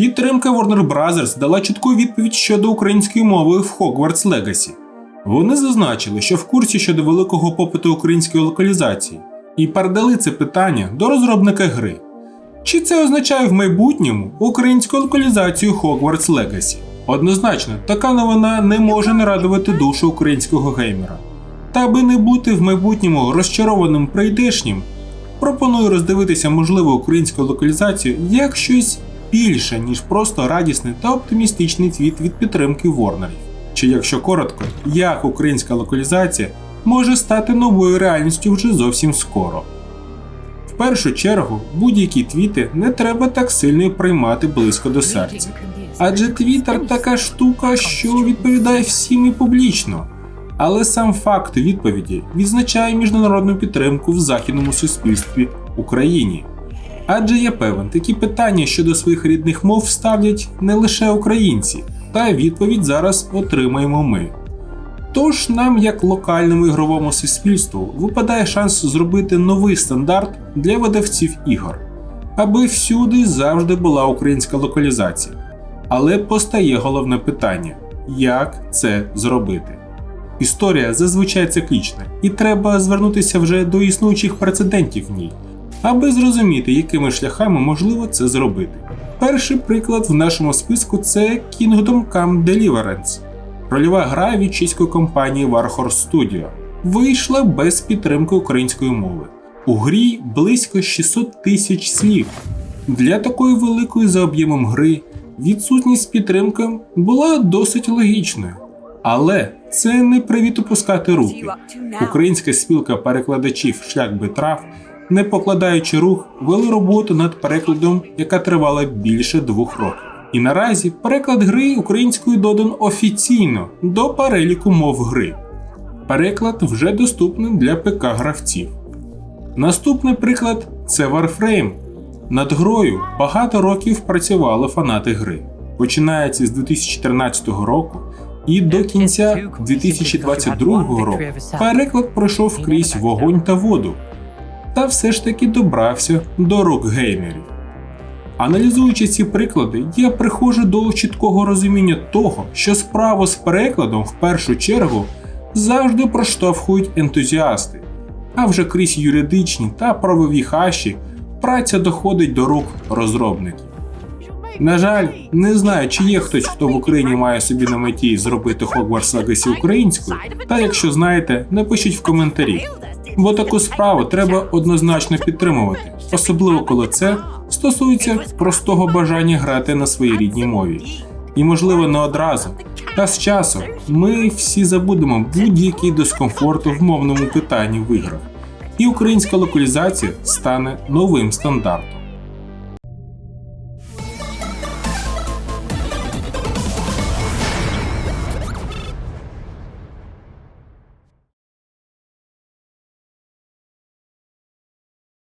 Підтримка Warner Bros. дала чітку відповідь щодо української мови в Hogwarts Legacy. Вони зазначили, що в курсі щодо великого попиту української локалізації, і передали це питання до розробника гри. Чи це означає в майбутньому українську локалізацію Hogwarts Legacy? Однозначно, така новина не може не радувати душу українського геймера. Та аби не бути в майбутньому розчарованим прийдешнім, пропоную роздивитися можливу українську локалізацію як щось більше, ніж просто радісний та оптимістичний твіт від підтримки Ворнерів. Чи якщо коротко, як українська локалізація може стати новою реальністю вже зовсім скоро. В першу чергу, будь-які твіти не треба так сильно приймати близько до серця. Адже Твіттер така штука, що відповідає всім і публічно. Але сам факт відповіді відзначає міжнародну підтримку в західному суспільстві Україні. Адже я певен, такі питання щодо своїх рідних мов ставлять не лише українці, та відповідь зараз отримаємо ми. Тож нам, як локальному ігровому суспільству, випадає шанс зробити новий стандарт для видавців ігор, аби всюди завжди була українська локалізація. Але постає головне питання: як це зробити? Історія зазвичай циклічна, і треба звернутися вже до існуючих прецедентів в ній, аби зрозуміти, якими шляхами можливо це зробити. Перший приклад в нашому списку це Kingdom Come Deliverance. Рольова гра від компанії Warhorse Studio вийшла без підтримки української мови. У грі близько 600 тисяч слів. Для такої великої за об'ємом гри відсутність підтримки була досить логічною. Але це не привід опускати руки. Українська спілка перекладачів шлях Битрав, не покладаючи рух, вели роботу над перекладом, яка тривала більше двох років. І наразі переклад гри українською додан офіційно до переліку мов гри. Переклад вже доступний для ПК-гравців. Наступний приклад це Warframe. Над грою багато років працювали фанати гри. Починається з 2014 року і до кінця 2022 року переклад пройшов крізь вогонь та воду, та все ж таки добрався до рук геймерів. Аналізуючи ці приклади, я приходжу до чіткого розуміння того, що справу з перекладом в першу чергу завжди проштовхують ентузіасти, а вже крізь юридичні та правові хащі праця доходить до рук розробників. На жаль, не знаю, чи є хтось, хто в Україні має собі на меті зробити Hogwarts Legacy українською, та якщо знаєте, напишіть в коментарі, бо таку справу треба однозначно підтримувати, особливо коли це стосується простого бажання грати на своїй рідній мові. І, можливо, не одразу. Та з часом ми всі забудемо будь-який дискомфорт в мовному питанні в іграх, і українська локалізація стане новим стандартом.